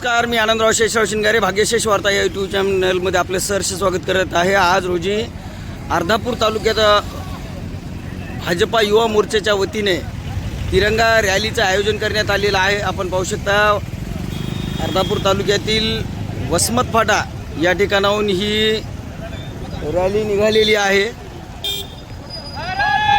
नमस्कार मी आनंदराव शेषराव शिंगारे भाग्यशेष वार्ता या यूट्यूब चॅनलमध्ये आपले सहर्ष स्वागत करत आहे. आज रोजी अर्धापूर तालुक्यात भाजपा युवा मोर्चाच्या वतीने तिरंगा रॅलीचं आयोजन करण्यात आलेलं आहे. आपण पाहू शकता अर्धापूर तालुक्यातील वसमत फाटा या ठिकाणाहून ही रॅली निघालेली आहे. भारत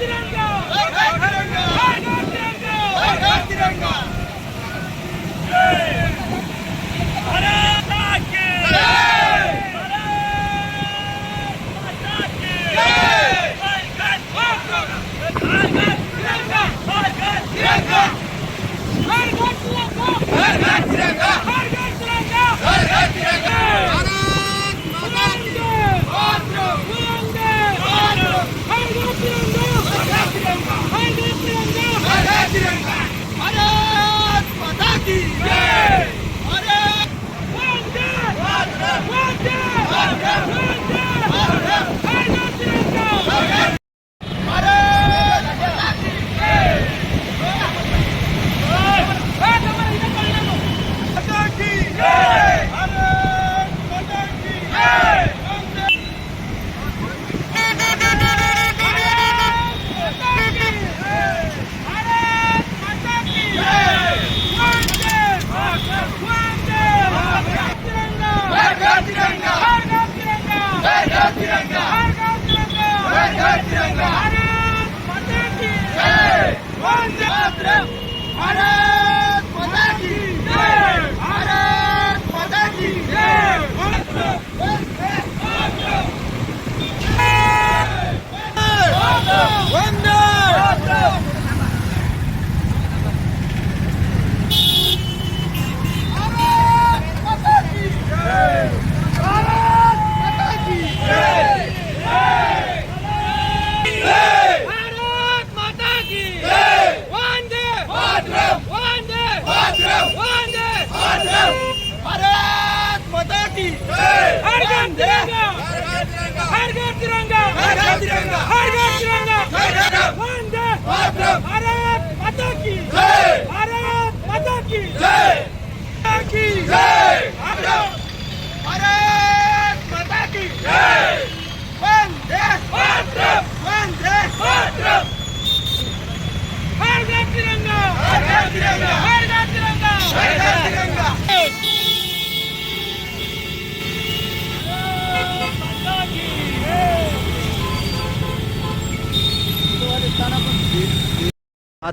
Gracias. तिरंगा हर घर तिरंगा हर घर तिरंगा हर घर हर घर तिरंगा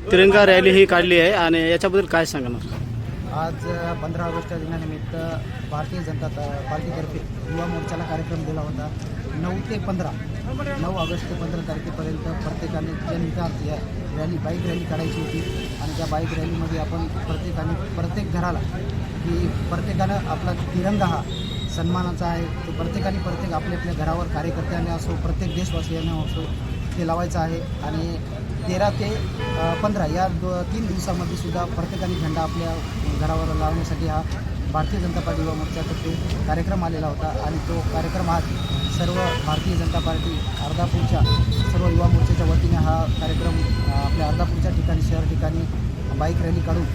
तिरंगा रॅली ही काढली आहे आणि याच्याबद्दल काय सांगणार? आज पंधरा ऑगस्ट दिनानिमित्त भारतीय जनता पार्टीतर्फे युवा मोर्चाला कार्यक्रम दिला होता. नऊ ते पंधरा नऊ ऑगस्ट ते पंधरा तारखेपर्यंत प्रत्येकाने जनहितार्थ आहे रॅली बाईक रॅली काढायची होती. आणि त्या बाईक रॅलीमध्ये आपण प्रत्येकाने प्रत्येक घराला की प्रत्येकानं आपला तिरंगा हा सन्मानाचा आहे. तो प्रत्येकाने प्रत्येक आपल्या आपल्या घरावर कार्यकर्त्याने असो प्रत्येक देशवासियाने असो ते लावायचं आहे. आणि तेरा ते पंधरा या दो तीन दिवसामध्ये सुद्धा प्रत्येकाने झेंडा आपल्या घरावर लावण्यासाठी हा भारतीय जनता पार्टी युवा मोर्चातर्फे कार्यक्रम आलेला होता आणि तो कार्यक्रम आज सर्व भारतीय जनता पार्टी अर्धापूरच्या सर्व युवा मोर्चाच्या वतीने हा कार्यक्रम आपल्या अर्धापूरच्या ठिकाणी शहर ठिकाणी बाईक रॅली काढून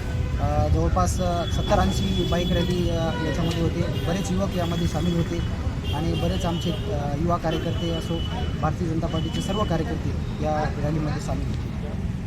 जवळपास सत्तर ऐंशी बाईक रॅली याच्यामध्ये होते. बरेच युवक यामध्ये सामील होते आणि बरेच आमचे युवा कार्यकर्ते असो भारतीय जनता पार्टीचे सर्व कार्यकर्ते या रॅलीमध्ये सामील होते.